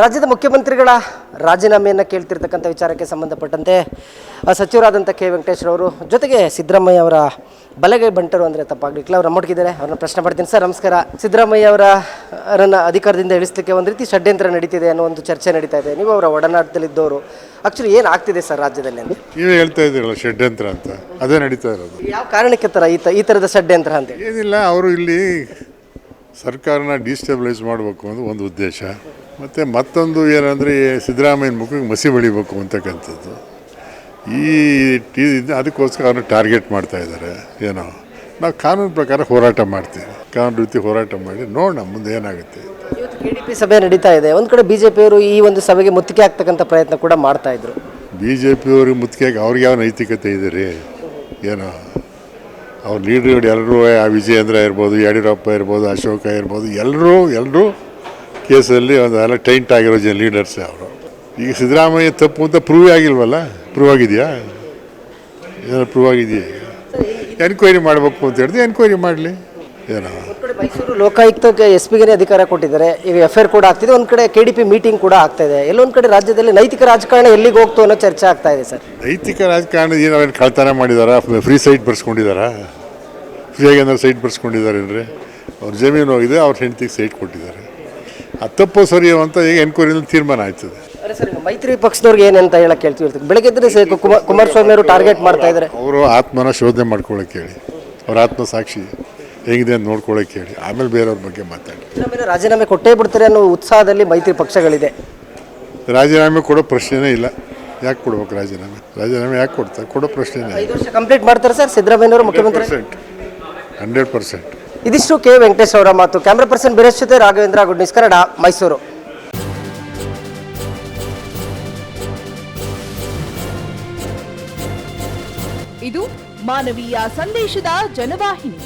ರಾಜ್ಯದ ಮುಖ್ಯಮಂತ್ರಿಗಳ ರಾಜೀನಾಮೆಯನ್ನು ಕೇಳ್ತಿರ್ತಕ್ಕಂಥ ವಿಚಾರಕ್ಕೆ ಸಂಬಂಧಪಟ್ಟಂತೆ ಸಚಿವರಾದಂಥ ಕೆ. ವೆಂಕಟೇಶ್ವರವರು ಜೊತೆಗೆ ಸಿದ್ದರಾಮಯ್ಯ ಅವರ ಬಲಗೈ ಬಂಟರು ಅಂದರೆ ತಪ್ಪಾಗ್ಲಿಕ್ಕಿಲ್ಲ. ಅವ್ರು ನಮ್ಮೊಟ್ಟಿಗಿದ್ದಾರೆ ಅವ್ರನ್ನ ಪ್ರಶ್ನೆ ಮಾಡ್ತೀನಿ. ಸರ್ ನಮಸ್ಕಾರ. ಸಿದ್ದರಾಮಯ್ಯ ಅವರ ಅವರನ್ನ ಅಧಿಕಾರದಿಂದ ಇಳಿಸ್ಲಿಕ್ಕೆ ಒಂದು ರೀತಿ ಷಡ್ಯಂತ್ರ ನಡೀತಿದೆ ಅನ್ನೋ ಒಂದು ಚರ್ಚೆ ನಡೀತಾ ಇದೆ. ನೀವು ಅವರ ಒಡನಾಟದಲ್ಲಿದ್ದವರು ಆ್ಯಕ್ಚುಲಿ ಏನು ಆಗ್ತಿದೆ ಸರ್ ರಾಜ್ಯದಲ್ಲಿ ಅಂತ? ನೀವೇ ಹೇಳ್ತಾ ಇದ್ದೀರಲ್ಲ ಷಡ್ಯಂತ್ರ ಅಂತ. ಅದೇ ನಡೀತಾ ಇರೋದು. ಯಾವ ಕಾರಣಕ್ಕೆ ಥರ ಈ ತ ಈ ಥರದ ಷಡ್ಯಂತ್ರ ಅಂತ ಏನಿಲ್ಲ ಅವರು ಇಲ್ಲಿ ಸರ್ಕಾರನ ಡಿಸ್ಟೆಬಿಲೈಸ್ ಮಾಡಬೇಕು ಅನ್ನೋದು ಒಂದು ಉದ್ದೇಶ. ಮತ್ತು ಮತ್ತೊಂದು ಏನಂದರೆ ಸಿದ್ದರಾಮಯ್ಯನ ಮುಖಕ್ಕೆ ಮಸಿ ಬಳಿಬೇಕು ಅಂತಕ್ಕಂಥದ್ದು. ಈ ಟಿ ಅದಕ್ಕೋಸ್ಕರ ಅವ್ರನ್ನ ಟಾರ್ಗೆಟ್ ಮಾಡ್ತಾ ಇದ್ದಾರೆ. ಏನೋ. ನಾವು ಕಾನೂನು ಪ್ರಕಾರ ಹೋರಾಟ ಮಾಡ್ತೀವಿ. ಕಾನೂನು ರೀತಿ ಹೋರಾಟ ಮಾಡಿ ನೋಡೋಣ ಮುಂದೆ ಏನಾಗುತ್ತೆ ಇವತ್ತು ಕೆ ಡಿ ಪಿ ಸಭೆ ನಡೀತಾ ಇದೆ. ಒಂದು ಕಡೆ ಬಿ ಜೆ ಪಿಯವರು ಈ ಒಂದು ಸಭೆಗೆ ಮುತ್ತಿಗೆ ಆಗ್ತಕ್ಕಂಥ ಪ್ರಯತ್ನ ಕೂಡ ಮಾಡ್ತಾ ಇದ್ರು. ಬಿ ಜೆ ಪಿಯವ್ರಿಗೆ ಮುತ್ತಿಗೆ ಅವ್ರಿಗೆ ಯಾವ ನೈತಿಕತೆ ಇದೆ ರೀ? ಏನೋ. ಅವ್ರ ಲೀಡ್ರ್ಗಳು ಎಲ್ಲರೂ ಆ ವಿಜಯೇಂದ್ರ ಇರ್ಬೋದು ಯಡಿಯೂರಪ್ಪ ಇರ್ಬೋದು ಅಶೋಕ ಇರ್ಬೋದು ಎಲ್ಲರೂ ಎಲ್ಲರೂ ಕೇಸಲ್ಲಿ ಒಂದು ಎಲ್ಲ ಟೈಂಟ್ ಆಗಿರೋ ಜನ ಲೀಡರ್ಸೇ ಅವರು. ಈಗ ಸಿದ್ದರಾಮಯ್ಯ ತಪ್ಪು ಅಂತ ಪ್ರೂವ್ ಆಗಿಲ್ವಲ್ಲ? ಪ್ರೂವ್ ಆಗಿದೆಯಾ? ಏನೋ ಪ್ರೂವ್ ಆಗಿದೆಯಾ? ಎನ್ಕ್ವೈರಿ ಮಾಡಬೇಕು ಅಂತ ಹೇಳಿದ್ರೆ ಎನ್ಕ್ವೈರಿ ಮಾಡಲಿ. ಏನೋ. ಮೈಸೂರು ಲೋಕಾಯುಕ್ತಕ್ಕೆ ಎಸ್ ಪಿಗೆ ಅಧಿಕಾರ ಕೊಟ್ಟಿದ್ದಾರೆ. ಈಗ ಎಫ್ ಐ ಆರ್ ಕೂಡ ಆಗ್ತಿದೆ. ಒಂದು ಕಡೆ ಕೆ ಡಿ ಪಿ ಮೀಟಿಂಗ್ ಕೂಡ ಆಗ್ತಾ ಇದೆ. ಎಲ್ಲೊಂದು ಕಡೆ ರಾಜ್ಯದಲ್ಲಿ ನೈತಿಕ ರಾಜಕಾರಣ ಎಲ್ಲಿಗೆ ಹೋಗ್ತು ಅನ್ನೋ ಚರ್ಚೆ ಆಗ್ತಾ ಇದೆ ಸರ್. ನೈತಿಕ ರಾಜಕಾರಣ ಏನು ಅವ್ರೇನು ಕಳ್ತನ ಮಾಡಿದಾರಾ? ಫ್ರೀ ಸೈಟ್ ಬರ್ಸ್ಕೊಂಡಿದ್ದಾರಾ ಫ್ರೀಯಾಗಿ ಏನಾದ್ರು ಸೈಟ್ ಬರ್ಸ್ಕೊಂಡಿದ್ದಾರೆ ಅವ್ರ ಜಮೀನು ಹೋಗಿದೆ ಅವ್ರ ಹೆಂಡತಿಗೆ ಸೈಟ್ ಕೊಟ್ಟಿದ್ದಾರೆ. ಅದು ತಪ್ಪು ಸರಿಯೋ ಅಂತ ಈಗ ಎನ್ಕ್ವೈರಿನಲ್ಲಿ ತೀರ್ಮಾನ ಆಯ್ತದೆ. ಅರೆ ಸರ್ ಈಗ ಮೈತ್ರಿ ಪಕ್ಷದವ್ರಿಗೆ ಏನಂತ ಹೇಳಕ್ ಹೇಳ್ತೀವಿ ಇರ್ತೀವಿ ಬೆಳಗ್ಗೆ ಎದ್ರೆ ಸಾಕು ಕುಮಾರ್ ಕುಮಾರಸ್ವಾಮಿ ಅವರು ಟಾರ್ಗೆಟ್ ಮಾಡ್ತಾ ಇದ್ದಾರೆ ಅವರು ಆತ್ಮನ ಶೋಧನೆ ಮಾಡ್ಕೊಳ್ಳೋಕೆ ಹೇಳಿ. ಅವ್ರ ಆತ್ಮ ಸಾಕ್ಷಿ ಹೇಗಿದೆ ಅಂತ ನೋಡ್ಕೊಳ್ಳೋಕೆ ಹೇಳಿ. ಆಮೇಲೆ ಬೇರೆಯವ್ರ ಬಗ್ಗೆ ಮಾತಾಡಿ. ಸಿದ್ದರಾಮಯ್ಯ ರಾಜೀನಾಮೆ ಕೊಟ್ಟೇ ಬಿಡ್ತಾರೆ ಅನ್ನೋ ಉತ್ಸಾಹದಲ್ಲಿ ಮೈತ್ರಿ ಪಕ್ಷಗಳಿದೆ. ರಾಜೀನಾಮೆ ಕೊಡೋ ಪ್ರಶ್ನೆನೇ ಇಲ್ಲ. ಯಾಕೆ ಕೊಡ್ಬೇಕು ರಾಜೀನಾಮೆ? ರಾಜೀನಾಮೆ ಯಾಕೆ ಕೊಡ್ತಾರೆ? ಕೊಡೋ ಪ್ರಶ್ನೆನೇ ಐದು ವರ್ಷ ಕಂಪ್ಲೀಟ್ ಮಾಡ್ತಾರೆ ಸರ್ ಸಿದ್ದರಾಮಯ್ಯನವರು ಮುಖ್ಯಮಂತ್ರಿ? Percent hundred percent. ಇದಿಷ್ಟು ಕೆ ವೆಂಕಟೇಶ್ ಅವರ ಮಾತು. ಕ್ಯಾಮ್ರಾ ಪರ್ಸನ್ ಬಿರೇಶ್ ಜೊತೆ ರಾಘವೇಂದ್ರ ಗುಡ್ ನ್ಯೂಸ್ ಕನ್ನಡ, ಮೈಸೂರು. ಇದು ಮಾನವೀಯ ಸಂದೇಶದ ಜನವಾಹಿನಿ.